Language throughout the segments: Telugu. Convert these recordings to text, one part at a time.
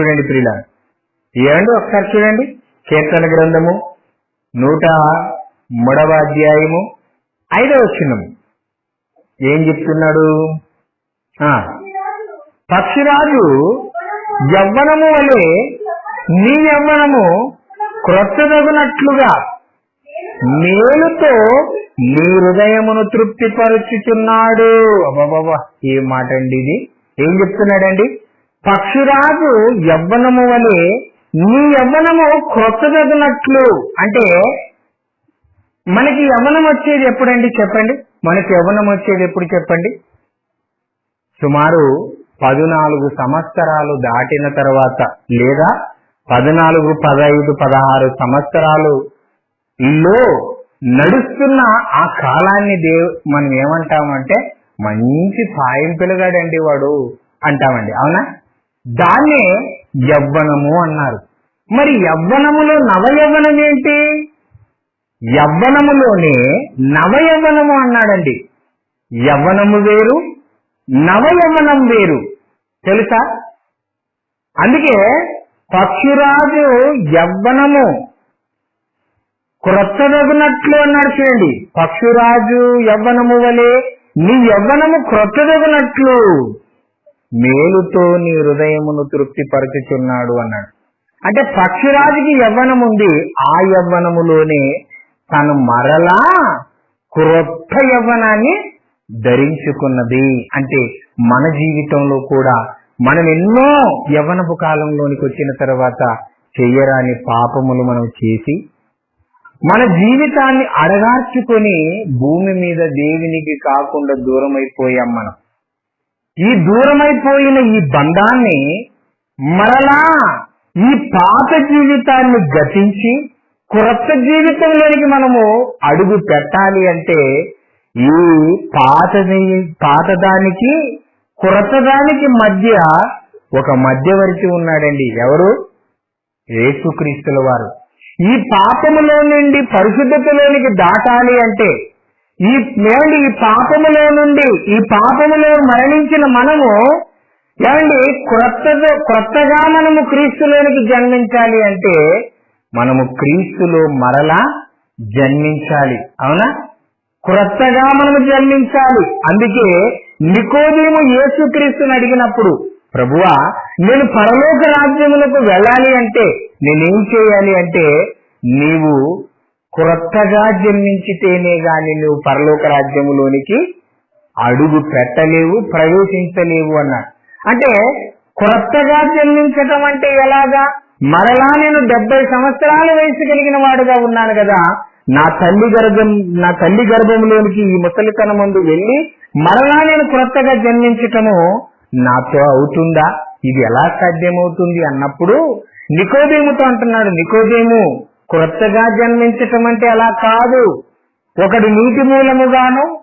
చూడండి ప్రియుల ఏమండి ఒకసారి చూడండి. కీర్తన గ్రంథము నూట మూడవ అధ్యాయము ఐదవ చిన్నము ఏం చెప్తున్నాడు? ఆ, పక్షిరాజు యవ్వనము వలె నీ యవ్వనము క్రొత్తదగునట్లుగా మేలుతో నీ హృదయమును తృప్తిపరుచుచున్నాడు. అబ్బాబా ఏ మాట అండి ఇది. ఏం చెప్తున్నాడండి? పక్షురాజు యవ్వనము వలె నీ యవ్వనము క్రొత్తదగినట్లు. అంటే మనకి యవ్వనం వచ్చేది ఎప్పుడండి చెప్పండి? మనకి యవ్వనం వచ్చేది ఎప్పుడు చెప్పండి? సుమారు పదునాలుగు సంవత్సరాలు దాటిన తర్వాత లేదా పద్నాలుగు పదహైదు పదహారు సంవత్సరాలు లో నడుస్తున్న ఆ కాలాన్ని దేవ్ మనం ఏమంటామంటే మంచి సాయం పిల్లగాడండి వాడు అంటామండి. అవునా? దాన్నే యవ్వనము అన్నారు. మరి యవ్వనములో నవయవ్వనం ఏంటి? యవ్వనములోనే నవయవ్వనము అన్నాడండి. యవ్వనము వేరు నవయవ్వనం వేరు. తెలుసా? అందుకే పక్షురాజు యవ్వనము క్రొత్తదగునట్లు అన్నాడు చూడండి. పక్షురాజు యవ్వనము వలె నీ యవ్వనము క్రొత్తదగునట్లు. మేలుతో నీ హృదయమును తృప్తిపరచుచున్నాడు అన్నాడు. అంటే పక్షిరాజుకి యవ్వనం ఉంది. ఆ యవ్వనములోనే తను మరలా క్రొత్త యవ్వనాన్ని ధరించుకున్నది. అంటే మన జీవితంలో కూడా మనం ఎన్నో యవ్వనపు కాలంలోనికి వచ్చిన తర్వాత చెయ్యరాని పాపములు మనం చేసి మన జీవితాన్ని అడగార్చుకొని భూమి మీద దేవునికి కాకుండా దూరమైపోయాం మనం. ఈ దూరమైపోయిన ఈ బంధాన్ని మరలా ఈ పాత జీవితాన్ని గతించి క్రొత్త జీవితంలోనికి మనము అడుగు పెట్టాలి అంటే ఈ పాతది పాతదానికి క్రొత్తదానికి మధ్య ఒక మధ్యవర్తి ఉన్నాడండి. ఎవరు? యేసుక్రీస్తుల వారు. ఈ పాపములో నుండి పరిశుద్ధతలోనికి దాటాలి అంటే ఈ ఏమండి ఈ పాపములో నుండి ఈ పాపములో మరణించిన మనము ఏమండి క్రొత్తగా క్రొత్తగా మనము క్రీస్తులోనికి జన్మించాలి అంటే మనము క్రీస్తులో మరలా జన్మించాలి. అవునా? క్రొత్తగా మనము జన్మించాలి. అందుకే నికోదేము యేసుక్రీస్తుని అడిగినప్పుడు ప్రభువా నేను పరలోక రాజ్యములకు వెళ్ళాలి అంటే నేనేం చేయాలి అంటే నీవు క్రొత్తగా జన్మించితేనే గాని నువ్వు పరలోక రాజ్యములోనికి అడుగు పెట్టలేవు ప్రవేశించలేవు అన్నాడు. అంటే క్రొత్తగా జన్మించటం అంటే ఎలాగా? మరలా నేను డెబ్బై సంవత్సరాల వయసు కలిగిన వాడుగా ఉన్నాను కదా. నా తల్లి గర్భం నా తల్లి గర్భంలోనికి ఈ ముసలితన ముందు వెళ్ళి మరలా నేను క్రొత్తగా జన్మించటము నాతో అవుతుందా? ఇది ఎలా సాధ్యమవుతుంది అన్నప్పుడు నికోదేముతో అంటున్నాడు నికోదేము క్రొత్తగా జన్మించటం అంటే అలా కాదు. ఒకడు నీటి మూలముగాను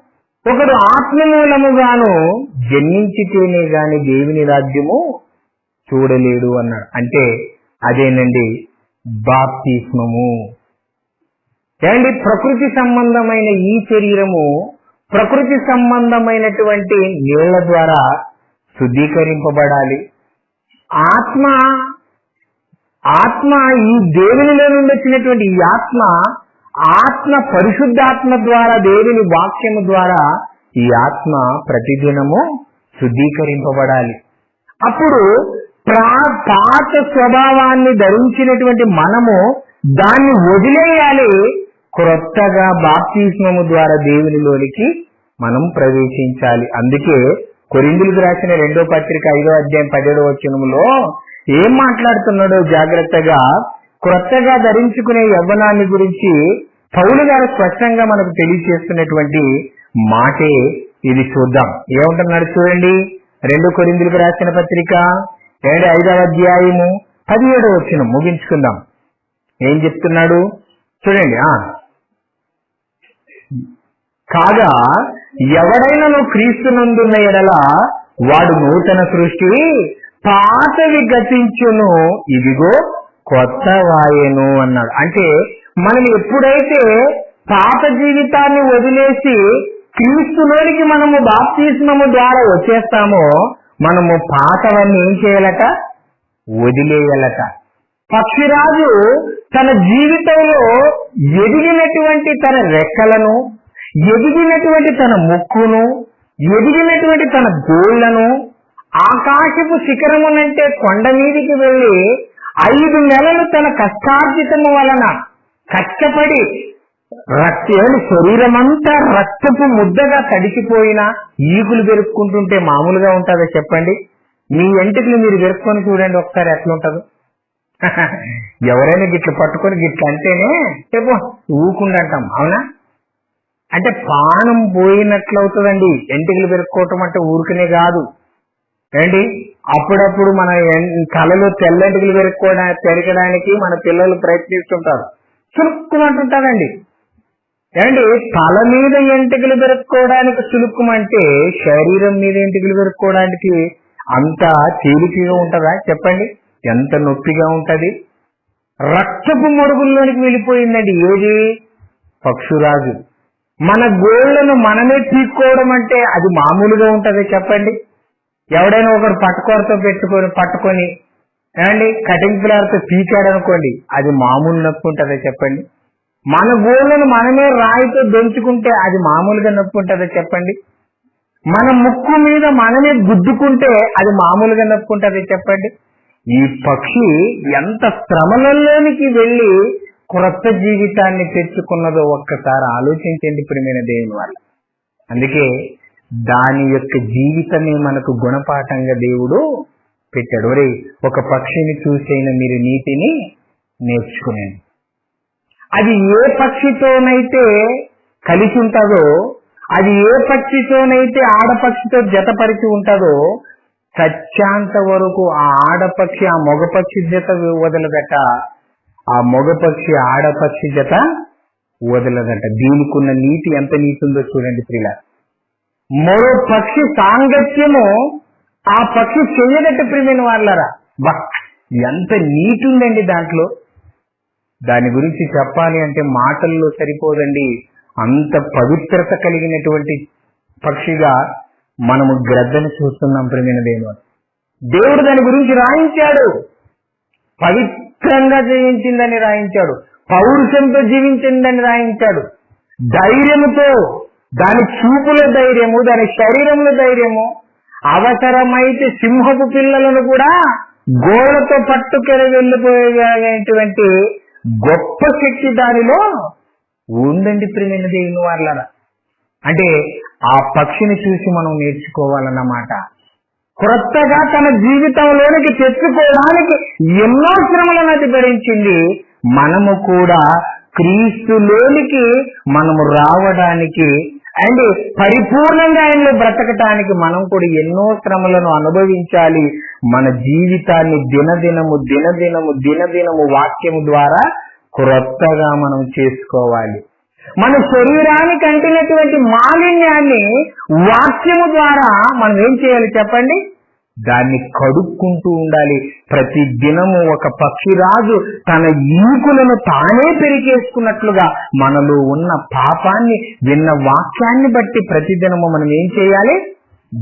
ఒకడు ఆత్మ మూలముగాను జన్మించితేనే గాని దేవుని రాజ్యము చూడలేడు అన్నాడు. అంటే అదేనండి బాప్తిస్మము. ఏమండి? ప్రకృతి సంబంధమైన ఈ శరీరము ప్రకృతి సంబంధమైనటువంటి నీళ్ళ ద్వారా శుద్ధీకరింపబడాలి. ఆత్మ ఆత్మ ఈ దేవునిలో నుండి వచ్చినటువంటి ఈ ఆత్మ ఆత్మ పరిశుద్ధాత్మ ద్వారా దేవుని వాక్యము ద్వారా ఈ ఆత్మ ప్రతిదినము శుద్ధీకరింపబడాలి. అప్పుడు ప్రా- పాత స్వభావాన్ని ధరించినటువంటి మనము దాన్ని వదిలేయాలి. క్రొత్తగా బాప్తిస్మము ద్వారా దేవునిలోనికి మనం ప్రవేశించాలి. అందుకే కొరిందులకు రాసిన రెండో పత్రిక ఐదో అధ్యాయం పదిహేడో వచనములో ఏం మాట్లాడుతున్నాడో జాగ్రత్తగా క్రొత్తగా ధరించుకునే యవ్వనాన్ని గురించి పౌలు గారు స్పష్టంగా మనకు తెలియజేస్తున్నటువంటి మాటే ఇది చూద్దాం. ఏమంటున్నాడు చూడండి. రెండు కొరిందులకు రాసిన పత్రిక ఏడు ఐదవ అధ్యాయము పదిహేడు వచ్చిన ముగించుకుందాం. ఏం చెప్తున్నాడు? చూడండి ఆ. కాగా ఎవడైనను క్రీస్తునందున్న ఎడల వాడు నూతన సృష్టి పాతవి గతించును ఇదిగో కొత్త వాయను అన్నాడు. అంటే మనం ఎప్పుడైతే పాత జీవితాన్ని వదిలేసి క్రీస్తులోనికి మనము బాప్తిస్మము ద్వారా వచ్చేస్తామో మనము పాతవన్నీ ఏం చేయాలట? వదిలేయాలట. పక్షిరాజు తన జీవితంలో ఎదిగినటువంటి తన రెక్కలను ఎదిగినటువంటి తన ముక్కును ఎదిగినటువంటి తన గోళ్ళను ఆకాశపు శిఖరమునంటే కొండ మీదికి వెళ్ళి ఐదు నెలలు తన కష్టార్జితము వలన కష్టపడి రక్తేని శరీరమంతా రక్తపు ముద్దగా తడిచిపోయినా ఈగులు పెరుక్కుంటుంటే మామూలుగా ఉంటుందా చెప్పండి? మీ ఎంటికలు మీరు పెరుక్కొని చూడండి ఒకసారి ఎట్లుంటదో ఎవరైనా గిట్ల పట్టుకొని గిట్ల అంటేనే చెప్పు ఊకుండంటాం అవునా? అంటే పానం పోయినట్లు అవుతుందండి ఎంటికలు పెరుక్కోవటం అంటే ఊరికనే కాదు. ఏంటి? అప్పుడప్పుడు మన కళలు తెల్లంటికలు పెరుక్కోవడానికి పెరగడానికి మన పిల్లలు ప్రయత్నిస్తుంటారు. చురుక్కుమంటుంటారండి. ఏమండి తల మీద ఎంటికలు పెరుక్కోవడానికి సులుక్కుమంటే శరీరం మీద ఎంటికలు పెరుక్కోవడానికి అంత తేలికగా ఉంటుందా? చెప్పండి. ఎంత నొప్పిగా ఉంటది? రక్తపు మడుగుల్లోనికి వెళ్ళిపోయిందండి ఏది? పక్షురాజు. మన గోళ్ళను మనమే తీసుకోవడం అంటే అది మామూలుగా ఉంటది? చెప్పండి. ఎవడైనా ఒకరు పట్టుకోరతో పెట్టుకొని పట్టుకొని ఏమండి? కటింగ్ ప్లేయర్తో పీకాడు అనుకోండి అది మామూలు నొప్పి ఉంటుందా చెప్పండి. మన గోళ్ళను మనమే రాయితో దొంచుకుంటే అది మామూలుగా నొప్పి ఉంటుందా చెప్పండి. మన ముక్కు మీద మనమే గుద్దుకుంటే అది మామూలుగా నొప్పి ఉంటుందా చెప్పండి. ఈ పక్షి ఎంత శ్రమలలోనికి వెళ్ళి క్రొత్త జీవితాన్ని తెచ్చుకున్నదో ఒక్కసారి ఆలోచించండి ప్రియమైన దేవుని వల్ల అందుకే దాని యొక్క జీవితమే మనకు గుణపాఠంగా దేవుడు పెట్టాడు. ఒరే ఒక పక్షిని చూసైనా మీరు నీతిని నేర్చుకునేది అది ఏ పక్షితోనైతే కలిసి ఉంటుందో అది ఏ పక్షితోనైతే ఆడపక్షితో జతపరిచి ఉంటుందో సత్యాంత వరకు ఆ ఆడపక్షి ఆ మగపక్షి జత వదలదట ఆ మగపక్షి ఆడపక్షి జత వదలదట దీనికున్న నీతి ఎంత నీతి ఉందో చూడండి ప్రియుల మరో పక్షి సాంగత్యము ఆ పక్షి చెయ్యగట్టు ప్రియమైన వాళ్ళరా? బా ఎంత నీట్ ఉందండి దాంట్లో? దాని గురించి చెప్పాలి అంటే మాటల్లో సరిపోదండి. అంత పవిత్రత కలిగినటువంటి పక్షిగా మనము గ్రద్దను చూస్తున్నాం ప్రేమైన దేవుడు దేవుడు దాని గురించి రాయించాడు. పవిత్రంగా జీవించిందని రాయించాడు. పౌరుషంతో జీవించిందని రాయించాడు. ధైర్యంతో దాని చూపుల ధైర్యము దాని శరీరంలో ధైర్యము అవసరమైతే సింహపు పిల్లలను కూడా గోడతో పట్టుకెళ్ళి వెళ్ళిపోయేటువంటి గొప్ప శక్తి దానిలో ఉందండి ప్రియమైన దేవుని వాళ్ళ అంటే ఆ పక్షిని చూసి మనం నేర్చుకోవాలన్నమాట. క్రొత్తగా తన జీవితంలోనికి తెచ్చుకోవడానికి ఎన్నో శ్రమలను అది భరించింది మనము కూడా క్రీస్తులోనికి మనము రావడానికి అండ్ పరిపూర్ణంగా ఆయనలో బ్రతకటానికి మనం కూడా ఎన్నో శ్రమలను అనుభవించాలి. మన జీవితాన్ని దినదినము దినదినము దినదినము వాక్యము ద్వారా క్రొత్తగా మనం చేసుకోవాలి. మన శరీరానికి అంటినటువంటి మాలిన్యాన్ని వాక్యము ద్వారా మనం ఏం చేయాలి చెప్పండి? దాన్ని కడుక్కుంటూ ఉండాలి. ప్రతి దినము ఒక పక్షిరాజు తన ఈకులను తానే పెరిగేసుకున్నట్లుగా మనలో ఉన్న పాపాన్ని విన్న వాక్యాన్ని బట్టి ప్రతి దినము మనం ఏం చేయాలి?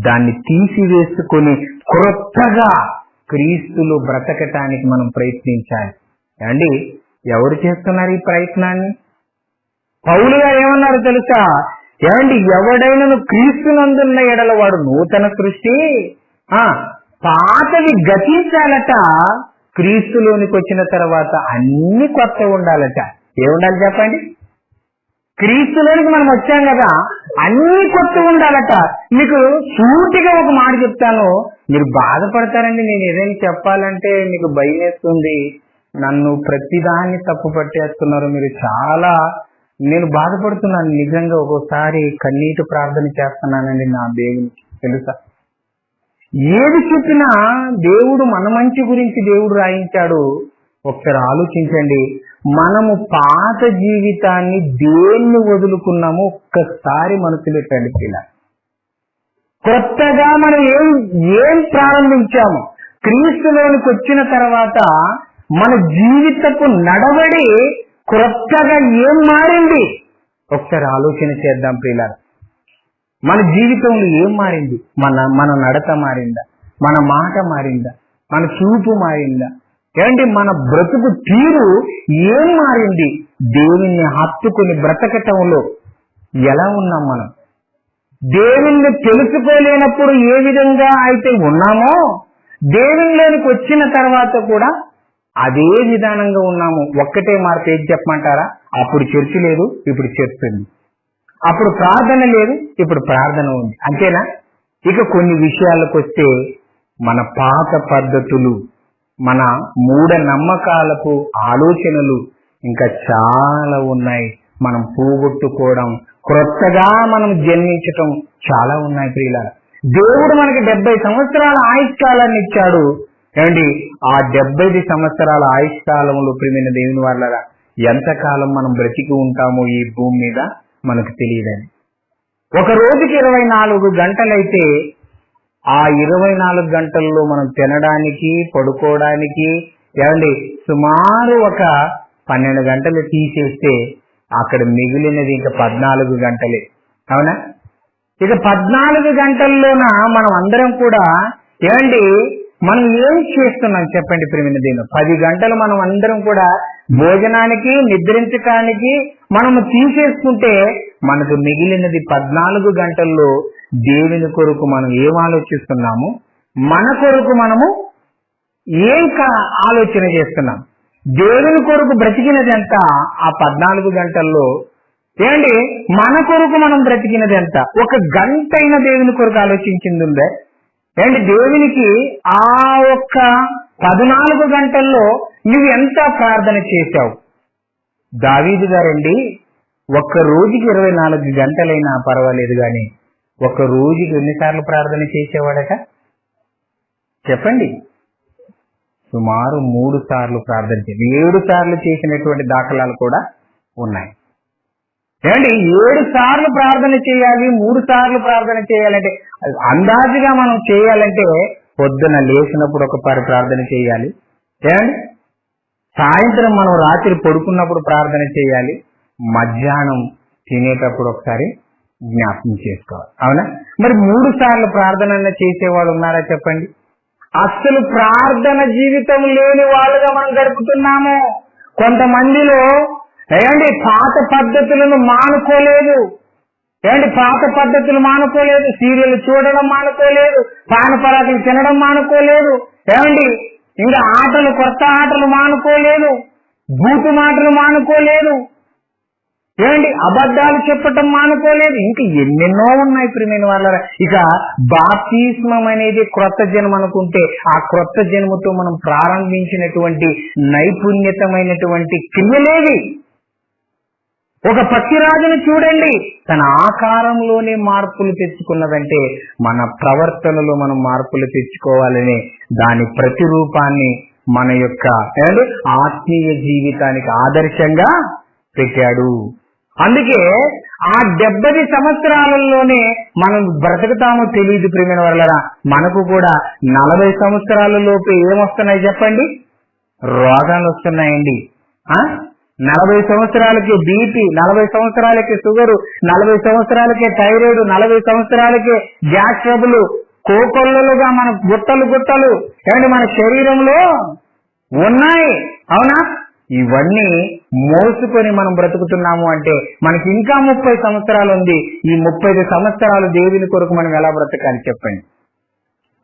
దాన్ని తీసివేసుకొని క్రొత్తగా క్రీస్తులు బ్రతకటానికి మనం ప్రయత్నించాలి. అండి ఎవరు చేస్తున్నారు ఈ ప్రయత్నాన్ని? పౌలు గారు ఏమన్నారు తెలుసా? ఏమండి ఎవడైనను క్రీస్తునందున్న ఎడల వాడు నూతన సృష్టి? పాతవి గతించాలట. క్రీస్తులోనికి వచ్చిన తర్వాత అన్ని కొత్త ఉండాలట. ఏముండాలి చెప్పండి? క్రీస్తులోనికి మనం వచ్చాం కదా అన్ని కొత్త ఉండాలట. మీకు సూటిగా ఒక మాట చెప్తాను. మీరు బాధపడతారండి నేను ఏదైనా చెప్పాలంటే మీకు భయం వేస్తుంది నన్ను ప్రతిదాన్ని తప్పు పట్టేస్తున్నారు మీరు చాలా. నేను బాధపడుతున్నాను నిజంగా ఒక్కోసారి కన్నీటి ప్రార్థన చేస్తున్నానండి నా దేవునికి. తెలుసా? ఏది చెప్పినా దేవుడు మన మంచి గురించి దేవుడు రాయించాడు. ఒకసారి ఆలోచించండి. మనము పాత జీవితాన్ని దేన్ని వదులుకున్నామో ఒక్కసారి మనసు పెట్టండి పిల్ల కొత్తగా మనం ఏం ఏం ప్రారంభించాము? క్రీస్తులోనికి వచ్చిన తర్వాత మన జీవితపు నడవడి క్రొత్తగా ఏం మారింది? ఒకసారి ఆలోచన చేద్దాం ప్రియులారా. మన జీవితంలో ఏం మారింది? మన మన నడత మారిందా? మన మాట మారిందా? మన చూపు మారిందా? ఏంటి మన బ్రతుకు తీరు ఏం మారింది? దేవుణ్ణి హత్తుకుని బ్రతకటంలో ఎలా ఉన్నాం మనం? దేవుణ్ణి తెలుసుకోలేనప్పుడు ఏ విధంగా అయితే ఉన్నామో దేవునిలోనికి వచ్చిన తర్వాత కూడా అదే విధానంగా ఉన్నాము. ఒక్కటే మార్పు ఏది చెప్పమంటారా? అప్పుడు చర్చి లేదు ఇప్పుడు చర్చ ఉంది. అప్పుడు ప్రార్థన లేదు ఇప్పుడు ప్రార్థన ఉంది. అంతేనా? ఇక కొన్ని విషయాలకు వస్తే మన పాత పద్ధతులు మన మూఢ నమ్మకాలకు ఆలోచనలు ఇంకా చాలా ఉన్నాయి. మనం పోగొట్టుకోవడం క్రొత్తగా మనం జన్మించటం చాలా ఉన్నాయి ప్రియుల దేవుడు మనకి డెబ్బై సంవత్సరాల ఆయుష్కాలాన్ని ఇచ్చాడు. ఏమండి? ఆ డెబ్బై సంవత్సరాల ఆయుష్కాలంలో ప్రియమైన దేవుని వాళ్ళ ఎంతకాలం మనం బ్రతికి ఉంటామో ఈ భూమి మీద? మనకు తెలియదని. ఒక రోజుకి ఇరవై నాలుగు గంటలైతే ఆ ఇరవై నాలుగు గంటల్లో మనం తినడానికి పడుకోవడానికి ఏమండి సుమారు ఒక పన్నెండు గంటలు తీసేస్తే అక్కడ మిగిలినది ఇంకా పద్నాలుగు గంటలే. అవునా? ఇక పద్నాలుగు గంటల్లోన మనం అందరం కూడా ఏమండి మనం ఏం చేస్తున్నాం చెప్పండి ప్రేమిన దీని పది గంటలు మనం అందరం కూడా భోజనానికి నిద్రించడానికి మనము తీసేసుకుంటే మనకు మిగిలినది పద్నాలుగు గంటల్లో దేవుని కొరకు మనం ఏం ఆలోచిస్తున్నాము? మన కొరకు మనము ఏం ఆలోచన చేస్తున్నాం? దేవుని కొరకు బ్రతికినది ఎంత ఆ పద్నాలుగు గంటల్లో. ఏంటి మన కొరకు మనం బ్రతికినది ఎంత ఒక గంట అయిన దేవుని కొరకు ఆలోచించింది ఉందే? ఏంటి దేవునికి ఆ ఒక్క పద్నాలుగు గంటల్లో నువ్వు ఎంత ప్రార్థన చేశావు? దావీదు గారండి ఒక్క రోజుకి ఇరవై నాలుగు గంటలైనా పర్వాలేదు కానీ ఒక రోజుకి ఎన్నిసార్లు ప్రార్థన చేసేవాడట? చెప్పండి. సుమారు మూడు సార్లు ప్రార్థన చేసి ఏడు సార్లు చేసినటువంటి దాఖలాలు కూడా ఉన్నాయి. ఏమండి ఏడు సార్లు ప్రార్థన చేయాలి మూడు సార్లు ప్రార్థన చేయాలంటే అందాజుగా మనం చేయాలంటే పొద్దున లేచినప్పుడు ఒకసారి ప్రార్థన చేయాలి. ఏమండి? సాయంత్రం మనం రాత్రి పడుకున్నప్పుడు ప్రార్థన చేయాలి. మధ్యాహ్నం తినేటప్పుడు ఒకసారి జ్ఞాపకం చేసుకోవాలి. అవునా? మరి మూడు సార్లు ప్రార్థన చేసేవాళ్ళు ఉన్నారా చెప్పండి? అస్సలు ప్రార్థన జీవితం లేని వాళ్ళుగా మనం గడుపుతున్నాము. కొంతమందిలో ఏమండి పాత పద్ధతులను మానుకోలేదు. ఏమండి పాత పద్ధతులు మానుకోలేదు? సీరియల్ చూడడం మానుకోలేదు. పాన పరాకులు తినడం మానుకోలేదు. ఏమండి? ఇంకా ఆటలు కొత్త ఆటలు మానుకోలేదు. బూతు మాటలు మానుకోలేదు. ఏమండి? అబద్ధాలు చెప్పటం మానుకోలేదు. ఇంకా ఎన్నెన్నో ఉన్నాయి ప్రియమైన వాళ్ళ ఇక బాప్తిస్మం అనేది క్రొత్త జన్మ అనుకుంటే ఆ క్రొత్త జన్మతో మనం ప్రారంభించినటువంటి నైపుణ్యతమైనటువంటి క్రియలేవి. ఒక పక్షిరాజును చూడండి. తన ఆకారంలోనే మార్పులు తెచ్చుకున్నదంటే మన ప్రవర్తనలో మనం మార్పులు తెచ్చుకోవాలని దాని ప్రతిరూపాన్ని మన యొక్క ఏమండి? ఆత్మీయ జీవితానికి ఆదర్శంగా పెట్టాడు. అందుకే ఆ డెబ్బది సంవత్సరాలలోనే మనం బ్రతుకుతామో తెలియదు ప్రేమైన వల్ల మనకు కూడా నలభై సంవత్సరాల లోపు ఏమొస్తున్నాయి చెప్పండి? రోగాలు వస్తున్నాయండి ఆ? నలభై సంవత్సరాలకి బీపీ నలభై సంవత్సరాలకి షుగరు నలభై సంవత్సరాలకే థైరాయిడ్ నలభై సంవత్సరాలకే గ్యాస్ ట్రబుల్ కోకొల్లలుగా మన గుట్టలు గుట్టలు ఏమంటే మన శరీరంలో ఉన్నాయి. అవునా? ఇవన్నీ మోసుకొని మనం బ్రతుకుతున్నాము అంటే మనకి ఇంకా ముప్పై సంవత్సరాలు ఉంది. ఈ ముప్పై సంవత్సరాలు దేవుని కొరకు మనం ఎలా బ్రతకాలి చెప్పండి.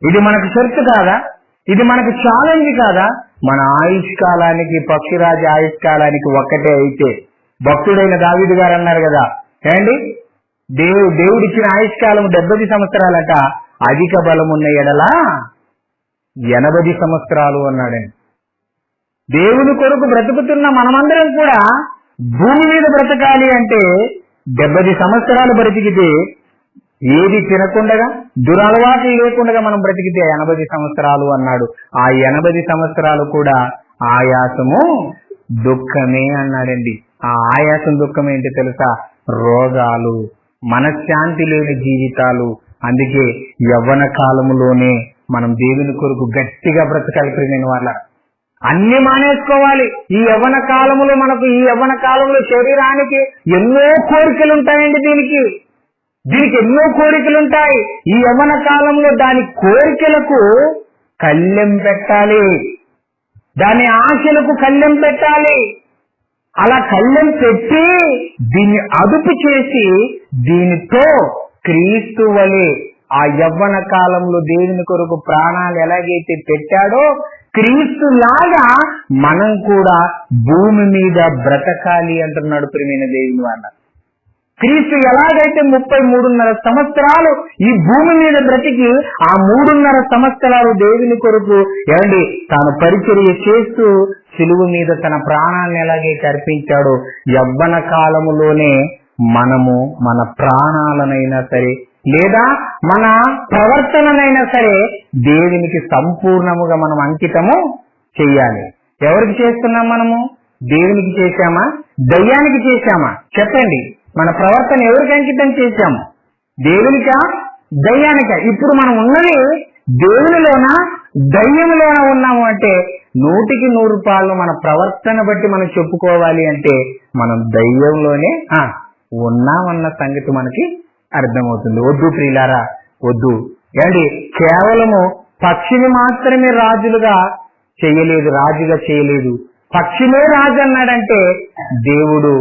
ఇది మనకు షరతు కాదా? ఇది మనకు ఛాలెంజ్ కాదా? మన ఆయుష్ కాలానికి పక్షిరాజు ఆయుష్ కాలానికి ఒక్కటే అయితే భక్తుడైన దావిదు గారు అన్నారు కదా ఏమండి? దేవు దేవుడిచ్చిన ఆయుష్ కాలం సంవత్సరాలట అధిక బలం ఉన్న ఎడల ఎనభై సంవత్సరాలు అన్నాడండి. దేవుని కొరకు బ్రతుకుతున్న మనమందరం కూడా భూమి మీద బ్రతకాలి అంటే డెబ్బది సంవత్సరాలు బ్రతికితే ఏది తినకుండగా దురలవాట్లు లేకుండా మనం బ్రతికితే ఎనభై సంవత్సరాలు అన్నాడు. ఆ ఎనభై సంవత్సరాలు కూడా ఆయాసము దుఃఖమే అన్నాడండి. ఆ ఆయాసం దుఃఖం ఏంటి తెలుసా? రోగాలు మనశ్శాంతి లేని జీవితాలు. అందుకే యవ్వన కాలములోనే మనం దేవుని కొరకు గట్టిగా బ్రతకాలి ప్రియమైన వాళ్ళ. అన్ని మానేసుకోవాలి. ఈ యవ్వన కాలములో మనకు ఈ యవ్వన కాలంలో శరీరానికి ఎన్నో కోరికలు ఉంటాయండి దీనికి. దీనికి ఎన్నో కోరికలు ఉంటాయి ఈ యవన కాలంలో దాని కోరికలకు కళ్ళెం పెట్టాలి. దాని ఆశలకు కళ్ళెం పెట్టాలి. అలా కళ్ళెం పెట్టి దీన్ని అదుపు చేసి దీనితో క్రీస్తు వలె ఆ యవ్వన కాలంలో దేవుని కొరకు ప్రాణాలు ఎలాగైతే పెట్టాడో క్రీస్తు లాగా మనం కూడా భూమి మీద బ్రతకాలి అంటున్నాడు ప్రియమైన దేవుని వాళ్ళ క్రీస్తు ఎలాగైతే ముప్పై మూడున్నర సంవత్సరాలు ఈ భూమి మీద బ్రతికి ఆ మూడున్నర సంవత్సరాలు దేవుని కొరకు ఏమండి తాను పరిచర్య చేస్తూ సిలువు మీద తన ప్రాణాన్ని ఎలాగైతే అర్పించాడో యవ్వన కాలములోనే మనము మన ప్రాణాలనైనా సరే లేదా మన ప్రవర్తననైనా సరే దేవునికి సంపూర్ణముగా మనం అంకితము చెయ్యాలి ఎవరికి చేస్తున్నాం మనము? దేవునికి చేశామా? దయ్యానికి చేశామా? చెప్పండి. మన ప్రవర్తన ఎవరికి అంకితం చేశాము దేవునికా? దయ్యానిక? ఇప్పుడు మనం ఉన్నది దేవునిలోన? దయ్యంలోన ఉన్నాము అంటే నూటికి నూరు పాలు మన ప్రవర్తన బట్టి మనం చెప్పుకోవాలి అంటే మనం దయ్యంలోనే ఆ, ఉన్నామన్న సంగతి మనకి అర్థమవుతుంది. వద్దు ప్రియులారా వద్దు. ఏమండి? కేవలము పక్షిని మాత్రమే రాజులుగా చేయలేదు రాజుగా చేయలేదు. పక్షినే రాజు అన్నాడంటే దేవుడు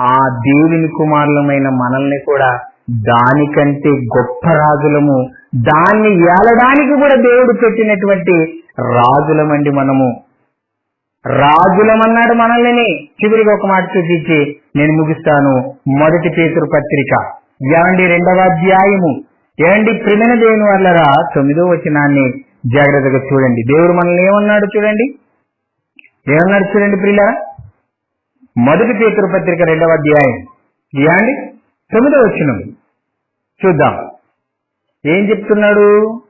ఆ దేవుని కుమారులమైన మనల్ని కూడా దానికంటే గొప్ప రాజులము దాన్ని ఏలడానికి కూడా దేవుడు పెట్టినటువంటి రాజులమండి మనము. రాజులమన్నాడు మనల్ని. చివరికి ఒక మాట చూపించి నేను ముగిస్తాను. మొదటి పేతురు పత్రిక. ఏమండి రెండవ అధ్యాయము. ఏమండి ప్రిమిన దేవుని వల్లరా తొమ్మిదో వచనాన్ని జాగ్రత్తగా చూడండి. దేవుడు మనల్ని ఏమన్నాడు చూడండి? ఏమన్నాడు చూడండి ప్రియుల మొదటి పేతురు పత్రిక రెండవ అధ్యాయం. ఇవ్వండి తొమ్మిదవ వచ్చిన చూద్దాం. ఏం చెప్తున్నాడు?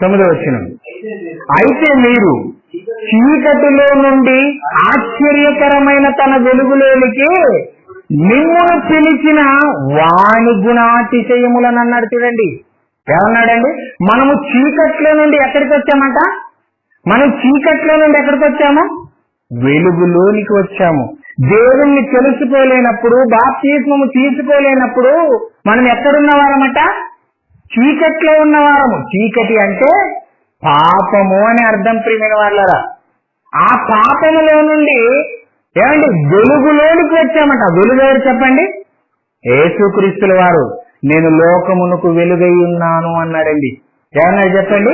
తొమ్మిదవ వచ్చిన అయితే మీరు చీకటిలో నుండి ఆశ్చర్యకరమైన తన వెలుగులోనికి మిమ్మల్ని పిలిచిన వాణి గుణాతిశయములను అన్నాడు చూడండి. ఏమన్నాడండి? మనము చీకట్లో నుండి ఎక్కడికి వచ్చామంట? మనం చీకట్లో నుండి ఎక్కడికి వచ్చాము? వెలుగులోనికి వచ్చాము. దేవుణ్ణి తెలుసుకోలేనప్పుడు బాప్తిస్మము తీసుకోలేనప్పుడు మనం ఎక్కడున్న వారమట చీకట్లో ఉన్నవారము. చీకటి అంటే పాపము అని అర్థం ప్రియమైన వాళ్ళరా. ఆ పాపములో నుండి ఏమండి? వెలుగులోనికి వచ్చామట. వెలుగు ఎవరు చెప్పండి? యేసుక్రీస్తుల వారు. నేను లోకమునకు వెలుగై ఉన్నాను అన్నాడండి. ఏమన్నా చెప్పండి?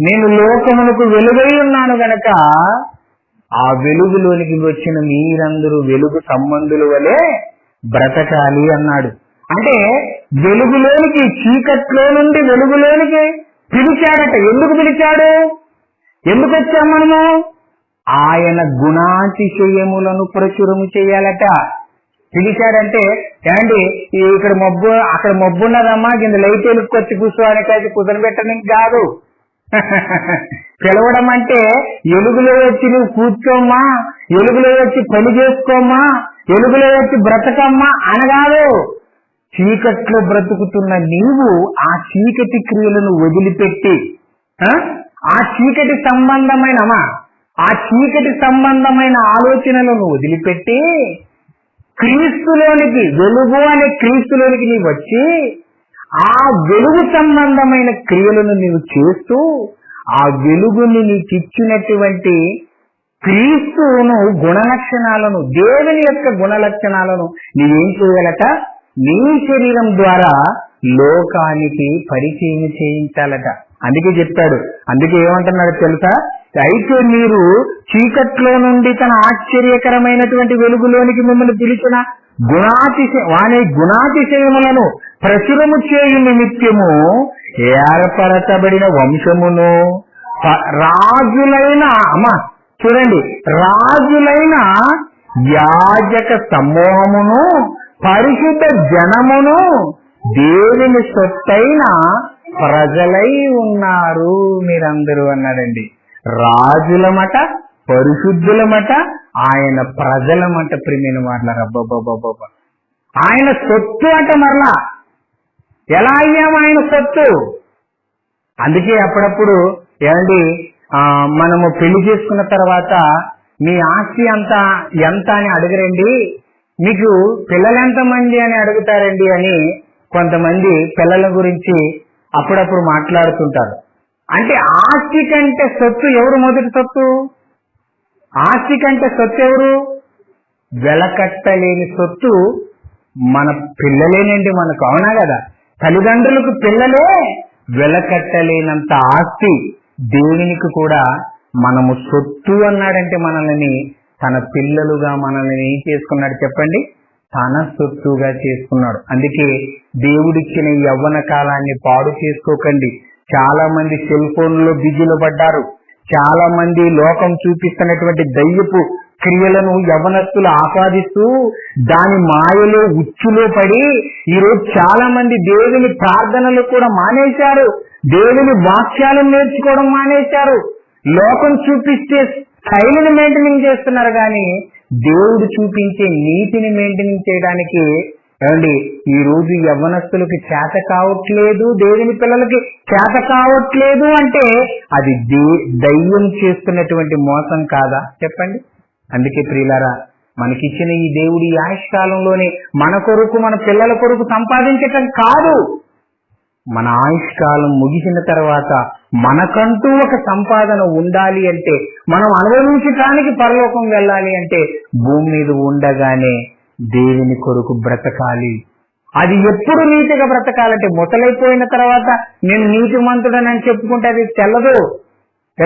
నేను లోకమునకు వెలుగై ఉన్నాను గనక ఆ వెలుగులోనికి వచ్చిన మీరందరూ వెలుగు సంబంధుల వలె బ్రతకాలి అన్నాడు. అంటే వెలుగులోనికి చీకట్లో నుండి వెలుగులోనికి పిలిచాడట. ఎందుకు పిలిచాడు? ఎందుకు వచ్చాం మనము? ఆయన గుణాతిశయములను ప్రచురము చేయాలట. పిలిచాడంటే ఏమండి ఇక్కడ మబ్బు అక్కడ మబ్బు ఉన్నదమ్మా కింద లైట్ ఎలుక్కొచ్చి కూర్చోడానికి అయితే కుదరబెట్టడానికి కాదు. పిలవడం అంటే ఎలుగులో వచ్చి నువ్వు కూర్చోమ్మా ఎలుగులో వచ్చి పని చేసుకోమ్మా ఎలుగులో వచ్చి బ్రతకమ్మా అనగాదు చీకట్లో బ్రతుకుతున్న నీవు ఆ చీకటి క్రియలను వదిలిపెట్టి ఆ? ఆ చీకటి సంబంధమైనమా ఆ చీకటి సంబంధమైన ఆలోచనలను వదిలిపెట్టి క్రీస్తులోనికి వెలుగు అనే క్రీస్తులోనికి నీవు వచ్చి ఆ వెలుగు సంబంధమైన క్రియలను నీవు చేస్తూ ఆ వెలుగుని నీకిచ్చినటువంటి క్రీస్తువును క్రీస్తును గుణలక్షణాలను దేవుని యొక్క గుణలక్షణాలను నీవేం చేయాలట నీ శరీరం ద్వారా లోకానికి పరిచయం చేయించాలట. అందుకే చెప్పాడు అందుకే ఏమంటున్నాడు తెలుసా? అయితే మీరు చీకట్లో నుండి తన ఆశ్చర్యకరమైనటువంటి వెలుగులోనికి మిమ్మల్ని పిలిచిన గుణాతిశ వాని గుణాతిశయములను ప్రచురము చేయు నిమిత్యము ఏర్పరచబడిన వంశమును. రాజులైన అమ్మ చూడండి. రాజులైన యాజక సమూహమును పరిశుద్ధ జనమును దేవుని సొత్తైన ప్రజలై ఉన్నారు మీరందరూ అన్నాడండి. రాజుల మట పరిశుద్ధుల మట ఆయన ప్రజల మట ప్రిమిన మాట్లాడబ్బబ్బబ్బబ్బ ఆయన సొత్తు అంట మరలా. ఎలా అయ్యాము ఆయన సొత్తు? అందుకే అప్పుడప్పుడు ఏమండి ఆ, మనము పెళ్ళి చేసుకున్న తర్వాత మీ ఆస్తి అంతా ఎంత అని అడగరండి? మీకు పిల్లలు ఎంతమంది అని అడుగుతారండి అని కొంతమంది పిల్లల గురించి అప్పుడప్పుడు మాట్లాడుతుంటారు. అంటే ఆస్తి కంటే సొత్తు ఎవరు మొదటి సొత్తు? ఆస్తి కంటే సొత్తు ఎవరు? వెలకట్టలేని సొత్తు మన పిల్లలేనండి మనకు అవునా కదా? తల్లిదండ్రులకు పిల్లలే వెలకట్టలేనంత ఆస్తి దేవునికి కూడా మనము సొత్తు అన్నాడంటే మనల్ని తన పిల్లలుగా మనల్ని ఏం చేసుకున్నాడు చెప్పండి? తన సొత్తుగా చేసుకున్నాడు. అందుకే దేవుడిచ్చిన యవ్వన కాలాన్ని పాడు చేసుకోకండి. చాలా మంది సెల్ ఫోన్లో బిజీలో పడ్డారు. చాలా మంది లోకం చూపిస్తున్నటువంటి దయ్యపు క్రియలను యవనస్తులు ఆస్వాదిస్తూ దాని మాయలో ఉచ్చులో పడి ఈరోజు చాలా మంది దేవుని ప్రార్థనలు కూడా మానేశారు. దేవుని వాక్యాలను నేర్చుకోవడం మానేశారు. లోకం చూపిస్తే స్టైల్ని మెయింటెనింగ్ చేస్తున్నారు కానీ దేవుడు చూపించే నీతిని మెయింటెనింగ్ చేయడానికి ఏమండి ఈ రోజు యవ్వనస్తులకి చేత కావట్లేదు దేవుని పిల్లలకి చేత కావట్లేదు అంటే అది దే దయ్యం చేస్తున్నటువంటి మోసం కాదా? చెప్పండి. అందుకే ప్రియులారా మనకిచ్చిన ఈ దేవుడి ఆయుష్కాలంలోనే మన కొరకు మన పిల్లల కొరకు సంపాదించటం కాదు. మన ఆయుష్కాలం ముగిసిన తర్వాత మనకంటూ ఒక సంపాదన ఉండాలి అంటే మనం అనుభవించటానికి పరలోకం వెళ్ళాలి అంటే భూమి మీద ఉండగానే దేవుని కొరకు బ్రతకాలి. అది ఎప్పుడు నీతిగా బ్రతకాలంటే మొదలైపోయిన తర్వాత నేను నీతిమంతుడనని చెప్పుకుంటే అది తెల్లదు.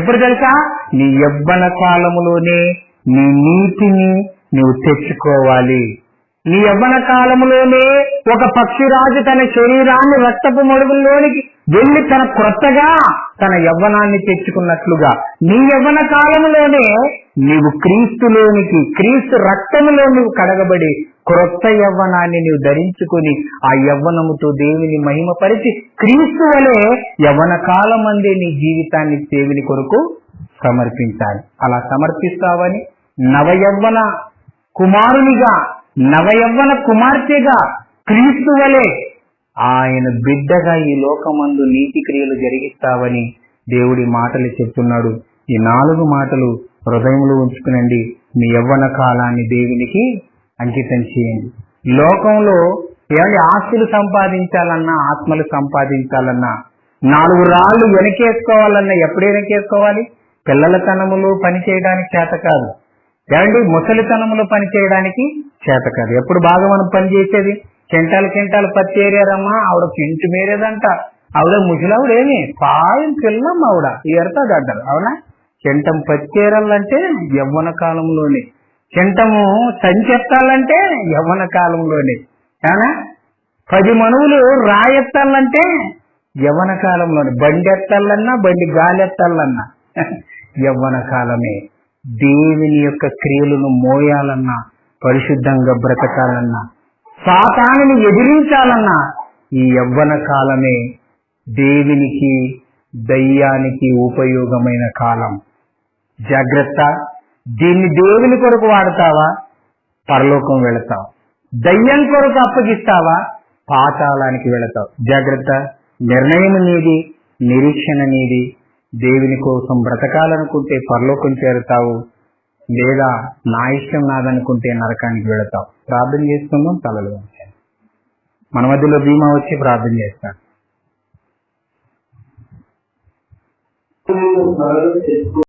ఎప్పుడు తెలుసా? నీ యవ్వన కాలములోనే నీ నీతిని నీవు తెచ్చుకోవాలి. నీ యవ్వన కాలములోనే ఒక పక్షిరాజు తన శరీరాన్ని రక్తపు మడుగుల్లోనికి వెళ్ళి తన క్రొత్తగా తన యవ్వనాన్ని తెచ్చుకున్నట్లుగా. నీ యవ్వన కాలంలోనే నీవు క్రీస్తులోనికి క్రీస్తు రక్తములో నువ్వు కడగబడి క్రొత్త యవ్వనాన్ని నీవు ధరించుకుని ఆ యవ్వనముతో దేవుని మహిమపరిచి క్రీస్తు వలె యవ్వన కాలం అందే నీ జీవితాన్ని దేవుని కొరకు సమర్పించాలి. అలా సమర్పిస్తావని నవయవ్వన కుమారునిగా నవయవ్వన కుమార్తెగా క్రీస్తు వలె ఆయన బిడ్డగా ఈ లోకమందు నీతి క్రియలు జరిగిస్తావని దేవుడి మాటలు చెప్తున్నాడు. ఈ నాలుగు మాటలు హృదయంలో ఉంచుకునండి. మీ యవ్వన కాలాన్ని దేవునికి అంకితం చేయండి. లోకంలో ఏమంటే ఆస్తులు సంపాదించాలన్నా ఆత్మలు సంపాదించాలన్నా నాలుగు రాళ్ళు వెనకేసుకోవాలన్నా ఎప్పుడు వెనకేసుకోవాలి? పిల్లల తనములు పని చేయడానికి చేత కాదు. ఏమండి? ముసలితనంలో పనిచేయడానికి చేత కాదు. ఎప్పుడు బాగా మనం పనిచేసేది కింటాలు కెంటాలు పత్తి ఏరారమ్మా ఆవిడ కింటి మేరేదంట. ఆవిడ ముసలావిడేమి? పాయం పిల్లమ్మ ఆవిడ. ఏరుతాడు అంటారు. అవునా? కింటం పచ్చేరాలంటే యవ్వన కాలంలోనే. కింటము సంచెత్తాలంటే యవ్వన కాలంలోనే. అవునా? పది మనువులు రాయెత్తాలంటే యవ్వన కాలంలోనే. బండి ఎత్తాలన్నా బండి గాలి ఎత్తాలన్నా యవ్వన కాలమే. దేవుని యొక్క క్రియలను మోయాలన్నా పరిశుద్ధంగా బ్రతకాలన్నా సాతానుని ఎదిరించాలన్నా ఈ యవ్వన కాలమే దేవునికి దయ్యానికి ఉపయోగమైన కాలం. జాగ్రత్త. దీన్ని దేవుని కొరకు వాడతావా? పరలోకం వెళతావు. దయ్యం కొరకు అప్పగిస్తావా? పాతాళానికి వెళతావు. జాగ్రత్త. నిర్ణయం నీది నిరీక్షణ నీది. దేవుని కోసం బ్రతకాలనుకుంటే పరలోకం చేరుతావు లేదా నా ఇష్టం నాదనుకుంటే నరకానికి వెళతావు. ప్రార్థన చేసుకుందాం తలలు మన మధ్యలో భీమా వచ్చి ప్రార్థన చేస్తాడు.